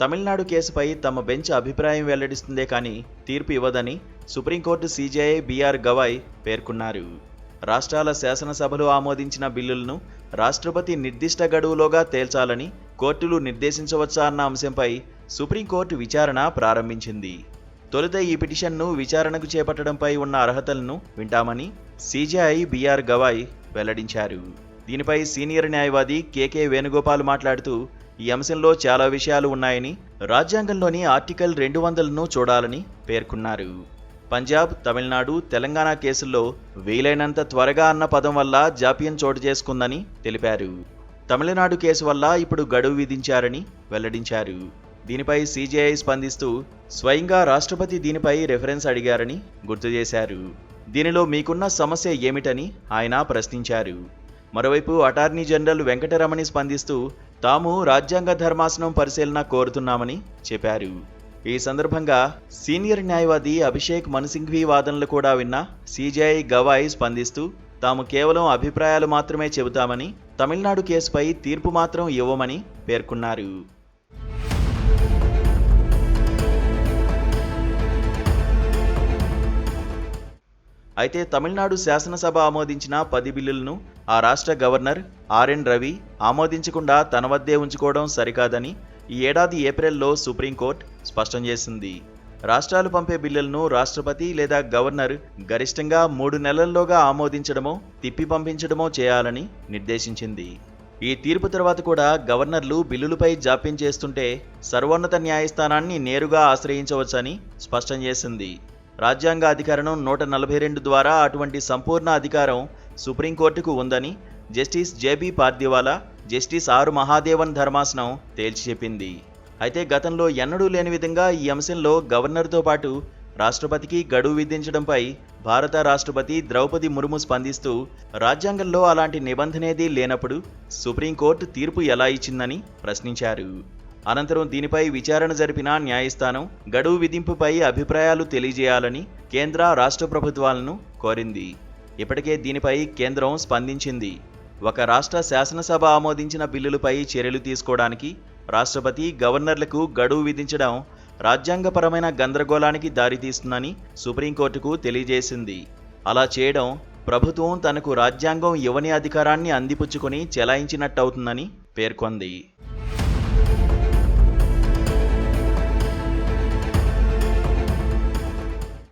తమిళనాడు కేసుపై తమ బెంచ్ అభిప్రాయం వెల్లడిస్తుందే కానీ తీర్పు ఇవ్వదని supreme court CJI BR Gavai పేర్కొన్నారు. రాష్ట్రాల శాసనసభలు ఆమోదించిన బిల్లులను రాష్ట్రపతి నిర్దిష్ట గడువులోగా తేల్చాలని కోర్టులు నిర్దేశించవచ్చా అన్న అంశంపై సుప్రీంకోర్టు విచారణ ప్రారంభించింది. తొలుత ఈ పిటిషన్ను విచారణకు చేపట్టడంపై ఉన్న అర్హతలను వింటామని సీజేఐ బీఆర్ గవాయ్ వెల్లడించారు. దీనిపై సీనియర్ న్యాయవాది కేకే వేణుగోపాల్ మాట్లాడుతూ ఈ అంశంలో చాలా విషయాలు ఉన్నాయని రాజ్యాంగంలోని ఆర్టికల్ రెండు వందలను చూడాలని పేర్కొన్నారు. పంజాబ్ తమిళనాడు తెలంగాణ కేసుల్లో వీలైనంత త్వరగా అన్న పదం వల్ల జాప్యం చోటు చేసుకుందని తెలిపారు. తమిళనాడు కేసు వల్ల ఇప్పుడు గడువు విధించారని వెల్లడించారు. దీనిపై సీజేఐ స్పందిస్తూ స్వయంగా రాష్ట్రపతి దీనిపై రెఫరెన్స్ అడిగారని గుర్తు చేశారు. దీనిలో మీకున్న సమస్య ఏమిటని ఆయన ప్రశ్నించారు. మరోవైపు అటార్నీ జనరల్ వెంకటరమణి స్పందిస్తూ తాము రాజ్యాంగ ధర్మాసనం పరిశీలన కోరుతున్నామని చెప్పారు. ఈ సందర్భంగా సీనియర్ న్యాయవాది అభిషేక్ మనుసింఘ్వి వాదనలు కూడా విన్న సిజేఐ గవాయ్ స్పందిస్తూ తాము కేవలం అభిప్రాయాలు మాత్రమే చెబుతామని తమిళనాడు కేసుపై తీర్పు మాత్రం ఇవ్వమని పేర్కొన్నారు. అయితే తమిళనాడు శాసనసభ ఆమోదించిన పది బిల్లులను ఆ రాష్ట్ర గవర్నర్ ఆర్ఎన్ రవి ఆమోదించకుండా తన వద్దే ఉంచుకోవడం సరికాదని ఈ ఏడాది ఏప్రిల్లో సుప్రీంకోర్టు స్పష్టం చేసింది. రాష్ట్రాలు పంపే బిల్లులను రాష్ట్రపతి లేదా గవర్నర్ గరిష్టంగా మూడు నెలల్లోగా ఆమోదించడమో తిప్పి పంపించడమో చేయాలని నిర్దేశించింది. ఈ తీర్పు తర్వాత కూడా గవర్నర్లు బిల్లులపై జాప్యం చేస్తుంటే సర్వోన్నత న్యాయస్థానాన్ని నేరుగా ఆశ్రయించవచ్చని స్పష్టం చేసింది. రాజ్యాంగ అధికరణం నూట నలభై రెండు ద్వారా అటువంటి సంపూర్ణ అధికారం సుప్రీంకోర్టుకు ఉందని justice J B Pardiwala justice R Mahadevan ధర్మాసనం తేల్చి చెప్పింది అయితే గతంలో ఎన్నడూ లేని విధంగా ఈ అంశంలో గవర్నర్తో పాటు రాష్ట్రపతికి గడువు విధించడంపై భారత రాష్ట్రపతి ద్రౌపది ముర్ము స్పందిస్తూ రాజ్యాంగంలో అలాంటి నిబంధనేదీ లేనప్పుడు సుప్రీంకోర్టు తీర్పు ఎలా ఇచ్చిందని ప్రశ్నించారు. అనంతరం దీనిపై విచారణ జరిపిన న్యాయస్థానం గడువు విధింపుపై అభిప్రాయాలు తెలియజేయాలని కేంద్ర రాష్ట్ర ప్రభుత్వాలను కోరింది. ఇప్పటికే దీనిపై కేంద్రం స్పందించింది. ఒక రాష్ట్ర శాసనసభ ఆమోదించిన బిల్లులపై చర్యలు తీసుకోవడానికి రాష్ట్రపతి గవర్నర్లకు గడువు విధించడం రాజ్యాంగపరమైన గందరగోళానికి దారితీస్తుందని సుప్రీంకోర్టుకు తెలియజేసింది. అలా చేయడం ప్రభుత్వం తనకు రాజ్యాంగం ఇవ్వని అధికారాన్ని అందిపుచ్చుకొని చెలాయించినట్టవుతుందని పేర్కొంది.